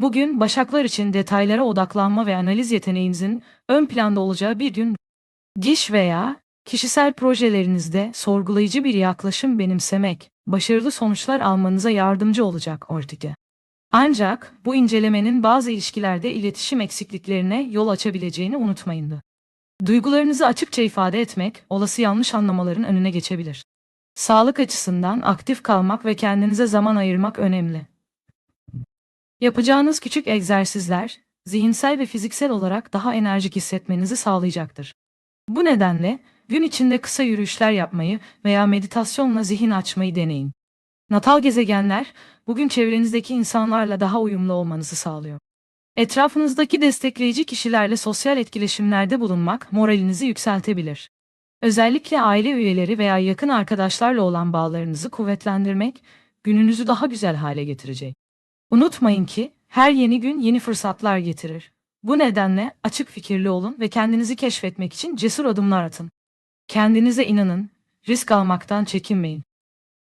Bugün Başaklar için detaylara odaklanma ve analiz yeteneğinizin ön planda olacağı bir gün. Diş veya kişisel projelerinizde sorgulayıcı bir yaklaşım benimsemek, başarılı sonuçlar almanıza yardımcı olacak ortaya. Ancak bu incelemenin bazı ilişkilerde iletişim eksikliklerine yol açabileceğini unutmayın. Duygularınızı açıkça ifade etmek, olası yanlış anlamaların önüne geçebilir. Sağlık açısından aktif kalmak ve kendinize zaman ayırmak önemli. Yapacağınız küçük egzersizler, zihinsel ve fiziksel olarak daha enerjik hissetmenizi sağlayacaktır. Bu nedenle gün içinde kısa yürüyüşler yapmayı veya meditasyonla zihin açmayı deneyin. Natal gezegenler, bugün çevrenizdeki insanlarla daha uyumlu olmanızı sağlıyor. Etrafınızdaki destekleyici kişilerle sosyal etkileşimlerde bulunmak moralinizi yükseltebilir. Özellikle aile üyeleri veya yakın arkadaşlarla olan bağlarınızı kuvvetlendirmek gününüzü daha güzel hale getirecek. Unutmayın ki her yeni gün yeni fırsatlar getirir. Bu nedenle açık fikirli olun ve kendinizi keşfetmek için cesur adımlar atın. Kendinize inanın, risk almaktan çekinmeyin.